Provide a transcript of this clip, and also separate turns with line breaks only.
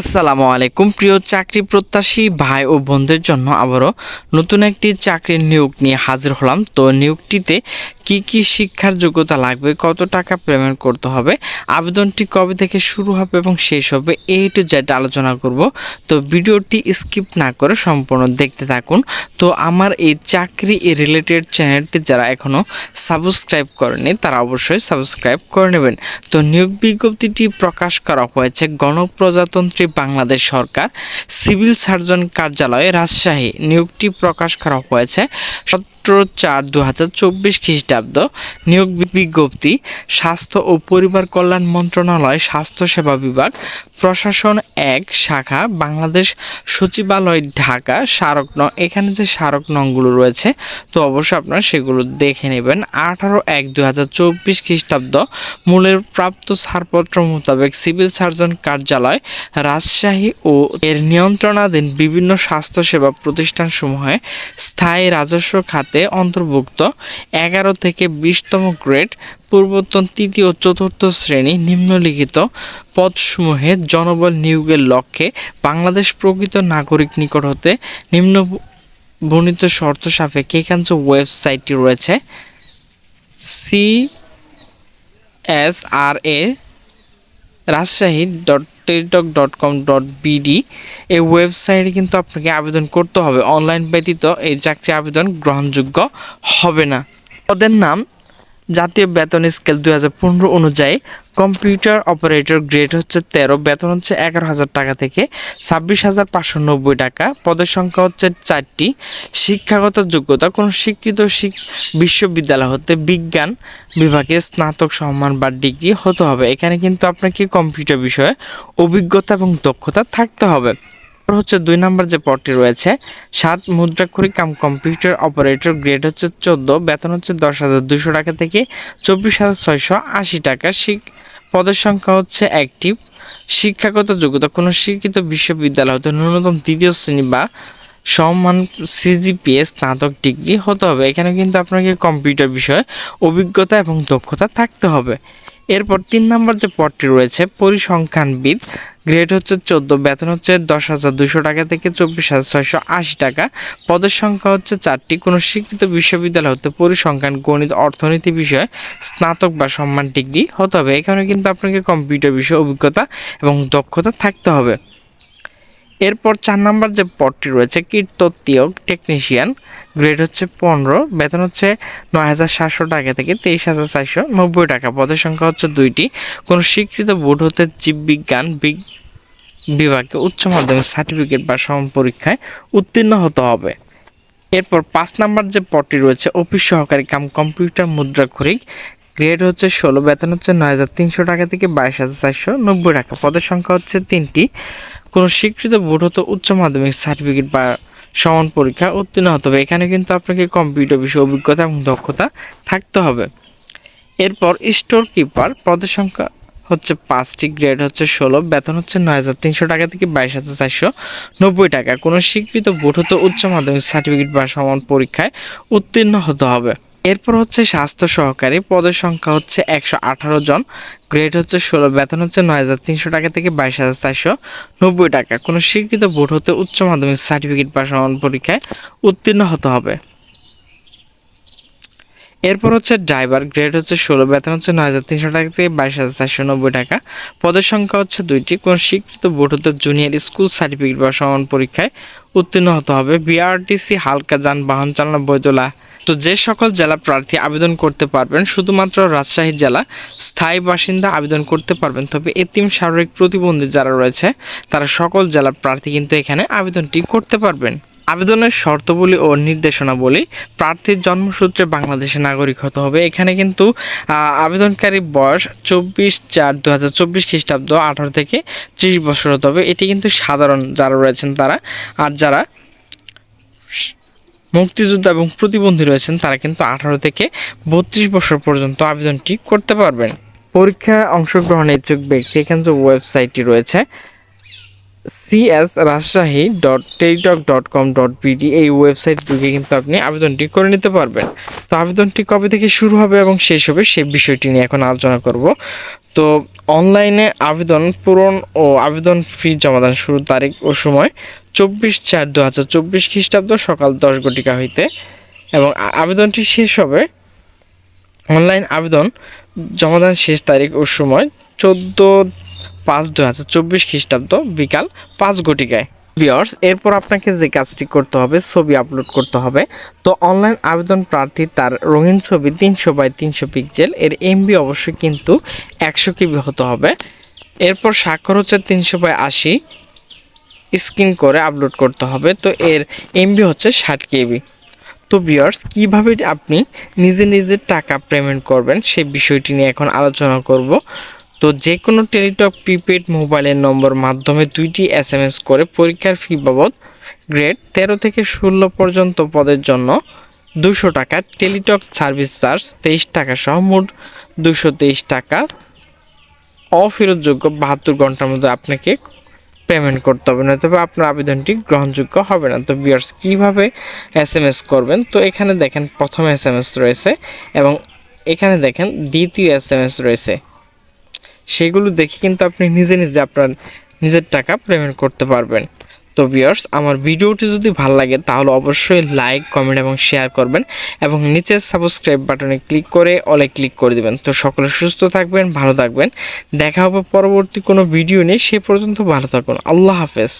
আসসালামু আলাইকুম। প্রিয় চাকরি প্রত্যাশী ভাই ও বোনদের জন্য আবারও নতুন একটি চাকরির নিয়োগ নিয়ে হাজির হলাম। তো নিয়োগটিতে কি কি শিক্ষার যোগ্যতা লাগবে, কত টাকা পেমেন্ট করতে হবে, আবেদনটি কবে থেকে শুরু হবে এবং শেষ হবে এই টু জেড আলোচনা করব। তো ভিডিওটি স্কিপ না করে সম্পূর্ণ দেখতে থাকুন। তো আমার এই চাকরি রিলেটেড চ্যানেলটি যারা এখনও সাবস্ক্রাইব করেনি তারা অবশ্যই সাবস্ক্রাইব করে নেবেন। তো নিয়োগ বিজ্ঞপ্তিটি প্রকাশ করা হয়েছে গণপ্রজাতন্ত্রী বাংলাদেশ সরকার, সিভিল সার্জন কার্যালয়ে, রাজশাহী। নিয়োগটি প্রকাশ করা হয়েছে সতেরো চার দু হাজার চব্বিশ খ্রিস্টাব্দ। নিয়োগ বিজ্ঞপ্তি, স্বাস্থ্য ও পরিবার কল্যাণ মন্ত্রণালয় স্বাস্থ্যসেবা বিভাগ, প্রশাসন এক, শাখা, বাংলাদেশ সচিবালয় ঢাকা, স্মারক নং এখানে যে স্মারক নংগুলো রয়েছে, তো অবশ্যই আপনারা সেগুলো দেখে নেবেন। আঠারো এক দু হাজার চব্বিশ খ্রিস্টাব্দ, মূলের প্রাপ্ত ছাড়পত্র মোতাবেক সিভিল সার্জন কার্যালয়, রাজশাহী ও এর নিয়ন্ত্রণাধীন বিভিন্ন স্বাস্থ্যসেবা প্রতিষ্ঠানসমূহে স্থায়ী রাজস্ব খাতে অন্তর্ভুক্ত এগারো থেকে বিশতম গ্রেড পূর্বতন তৃতীয় ও চতুর্থ শ্রেণি নিম্নলিখিত পদসমূহে জনবল নিয়োগের লক্ষ্যে বাংলাদেশ প্রকৃত নাগরিক নিকট হতে নিম্ন বর্ণিত শর্ত সাপেক্ষে যে ওয়েবসাইটটি রয়েছে C S R A Rajshahi dot Teletalk dot com dot BD এই ওয়েবসাইটে কিন্তু আপনাকে আবেদন করতে হবে। অনলাইন ব্যতীত এই চাকরি আবেদন গ্রহণযোগ্য হবে না। পদের নাম জাতীয় বেতন স্কেল দুই হাজার পনেরো অনুযায়ী কম্পিউটার অপারেটর গ্রেড হচ্ছে তেরো, বেতন হচ্ছে এগারো হাজার টাকা থেকে ছাব্বিশ হাজার পাঁচশো নব্বই টাকা, পদের সংখ্যা হচ্ছে চারটি। শিক্ষাগত যোগ্যতা, কোনো স্বীকৃত শিক- বিশ্ববিদ্যালয় হতে বিজ্ঞান বিভাগে স্নাতক সম্মান বা ডিগ্রি হতে হবে। এখানে কিন্তু আপনাকে কম্পিউটার বিষয়ে অভিজ্ঞতা এবং দক্ষতা থাকতে হবে। হচ্ছে দুই নম্বর যে পদটি রয়েছে, সাত মুদ্রাক্ষরিক কাম কম্পিউটার অপারেটর গ্রেড হচ্ছে চোদ্দ, বেতন হচ্ছে দশ হাজার দুশো টাকা থেকে চব্বিশ হাজার ছয়শো আশি টাকা। শিক পদের সংখ্যা হচ্ছে একটি। শিক্ষাগত যোগ্যতা, কোনো শিক্ষিত বিশ্ববিদ্যালয় হতে ন্যূনতম দ্বিতীয় শ্রেণি বা সমান সিজিপিএ স্নাতক ডিগ্রি হতে হবে। এখানে কিন্তু আপনাকে কম্পিউটার বিষয়ে অভিজ্ঞতা এবং দক্ষতা থাকতে হবে। এরপর তিন নম্বর যে পদটি রয়েছে, পরিসংখ্যানবিদ গ্রেড হচ্ছে চোদ্দ, বেতন হচ্ছে দশ হাজার দুশো টাকা থেকে চব্বিশ হাজার ছয়শো আশি টাকা। পদের সংখ্যা হচ্ছে চারটি। কোনো স্বীকৃত বিশ্ববিদ্যালয় হতে পরিসংখ্যান, গণিত, অর্থনীতি বিষয়ে স্নাতক বা সম্মান ডিগ্রি হতে হবে। এখানে কিন্তু আপনাকে কম্পিউটার বিষয়ে অভিজ্ঞতা এবং দক্ষতা থাকতে হবে। এরপর চার নাম্বার যে পদটি রয়েছে কীর্তত্বীয় টেকনিশিয়ান গ্রেড হচ্ছে পনেরো, বেতন হচ্ছে নয় হাজার সাতশো টাকা থেকে তেইশ হাজার চারশো নব্বই টাকা। পদের সংখ্যা হচ্ছে দুইটি। কোনো স্বীকৃত বোর্ড হতে জীববিজ্ঞান বিভাগে উচ্চ মাধ্যমিক সার্টিফিকেট বা সম পরীক্ষায় উত্তীর্ণ হতে হবে। এরপর পাঁচ নাম্বার যে পদটি রয়েছে, অফিস সহকারী কাম কম্পিউটার মুদ্রাক্ষরিক গ্রেড হচ্ছে ষোলো, বেতন হচ্ছে নয় হাজার তিনশো টাকা থেকে বাইশ হাজার চারশো নব্বই টাকা। পদের সংখ্যা হচ্ছে তিনটি। কোনো স্বীকৃত বোর্ড হতে উচ্চ মাধ্যমিক সার্টিফিকেট বা সমান পরীক্ষা উত্তীর্ণ হতে হবে। এখানে কিন্তু আপনাকে কম্পিউটার বিষয়ে অভিজ্ঞতা এবং দক্ষতা থাকতে হবে। এরপর স্টোর কিপার পদের সংখ্যা হচ্ছে পাঁচটি গ্রেড হচ্ছে ষোলো, বেতন হচ্ছে নয় হাজার তিনশো টাকা থেকে বাইশ হাজার চারশো নব্বই টাকা। কোনো স্বীকৃত বোর্ড হতে উচ্চ মাধ্যমিক সার্টিফিকেট বা সমান পরীক্ষায় উত্তীর্ণ হতে হবে। এরপর হচ্ছে স্বাস্থ্য সহকারী, পদের সংখ্যা হচ্ছে একশো আঠারো জন গ্রেড হচ্ছে ষোলো, বেতন হচ্ছে নয় হাজার তিনশো টাকা থেকে বাইশ হাজার চারশো নব্বই টাকা। কোনো স্বীকৃত বোর্ড হতে উচ্চ মাধ্যমিক সার্টিফিকেট বা সমান পরীক্ষায় উত্তীর্ণ হতে হবে। এরপর হচ্ছে ড্রাইভার গ্রেড হচ্ছে ষোলো, বেতন হচ্ছে নয় হাজার তিনশো টাকা থেকে বাইশ হাজার চারশো নব্বই টাকা। পদের সংখ্যা হচ্ছে দুইটি, কোন স্বীকৃত বোর্ড হতে জুনিয়র স্কুল সার্টিফিকেট বা সমান পরীক্ষায় উত্তীর্ণ হতে হবে। বিআরটিসি হালকা যানবাহন চালনা বৈধলা। তো যে সকল জেলা প্রার্থী আবেদন করতে পারবেন, শুধুমাত্র রাজশাহী জেলা স্থায়ী বাসিন্দা আবেদন করতে পারবেন। তবে এতিম শারীরিক প্রতিবন্ধী যারা রয়েছে, তারা সকল জেলার প্রার্থী কিন্তু এখানে আবেদনটি করতে পারবেন। আবেদনের শর্তবলী ও নির্দেশনাবলী প্রার্থীর জন্মসূত্রে বাংলাদেশের নাগরিক হতে হবে। এখানে কিন্তু আবেদনকারী বয়স চব্বিশ চার দু হাজার চব্বিশ খ্রিস্টাব্দ আঠারো থেকে ত্রিশ বছর হতে হবে। এটি কিন্তু সাধারণ যারা রয়েছেন তারা, আর যারা মুক্তিযোদ্ধা এবং প্রতিবন্ধী রয়েছেন, তারা কিন্তু আঠারো থেকে বত্রিশ বছর পর্যন্ত আবেদনটি করতে পারবেন। পরীক্ষায় অংশগ্রহণের ইচ্ছুক ব্যক্তি এখানে যে ওয়েবসাইটটি রয়েছে C S Rajshahi dot Teletalk dot com dot BD এই ওয়েবসাইট ঢুকে কিন্তু আপনি আবেদনটি করে নিতে পারবেন। তো আবেদনটি কবে থেকে শুরু হবে এবং শেষ হবে সেই বিষয়টি নিয়ে এখন আলোচনা করব। তো অনলাইনে আবেদন পূরণ ও আবেদন ফি জমাদান শুরুর তারিখ ও সময় চব্বিশ চার দু হাজার চব্বিশ খ্রিস্টাব্দ সকাল দশ ঘটিকা হইতে এবং আবেদনটি শেষ হবে। অনলাইন আবেদন জমাদান শেষ তারিখ ও সময় চোদ্দ পাঁচ দু হাজার চব্বিশ খ্রিস্টাব্দ বিকাল পাঁচ ঘটিকায়। বিয়ার্স এরপর আপনাকে যে কাজটি করতে হবে, ছবি আপলোড করতে হবে। তো অনলাইন আবেদন প্রার্থী তার রঙিন ছবি তিনশো বাই তিনশো পিক্সেল এর এমবি অবশ্যই কিন্তু একশো কেবি হতে হবে। এরপর স্বাক্ষর হচ্ছে তিনশো বাই আশি। স্ক্রিন করে আপলোড করতে হবে। তো এর এমবি হচ্ছে ষাট কেবি তো বিয়ার্স কীভাবে আপনি নিজে নিজে টাকা পেমেন্ট করবেন সেই বিষয়টি নিয়ে এখন আলোচনা করব। তো যে কোনো টেলিটক প্রিপেড মোবাইলের নম্বর মাধ্যমে দুইটি এস এম এস করে পরীক্ষার ফি বাবদ গ্রেড তেরো থেকে ষোলো পর্যন্ত পদের জন্য দুশো টাকা টেলিটক সার্ভিস চার্জ তেইশ টাকা সহ মোট দুশো তেইশ টাকা। অফেরতযোগ্য বাহাত্তর ঘণ্টার মধ্যে আপনাকে পেমেন্ট করতে হবে না তবে আপনার আবেদনটি গ্রহণযোগ্য হবে না। তো বিয়ার্স কীভাবে এস এম এস করবেন? তো এখানে দেখেন প্রথম এস এম এস রয়েছে এবং এখানে দেখেন দ্বিতীয় এস এম এস রয়েছে। সেগুলো দেখে কিন্তু আপনি নিজে নিজে আপনার নিজের টাকা পেমেন্ট করতে পারবেন। তো বিয়ার্স আমার ভিডিওটি যদি ভালো লাগে, তাহলে অবশ্যই লাইক কমেন্ট এবং শেয়ার করবেন এবং নিচে সাবস্ক্রাইব বাটনে ক্লিক করে অলে ক্লিক করে দেবেন। তো সকলে সুস্থ থাকবেন, ভালো থাকবেন। দেখা হবে পরবর্তী কোনো ভিডিও নিয়ে, সে পর্যন্ত ভালো থাকুন। আল্লাহ হাফেজ।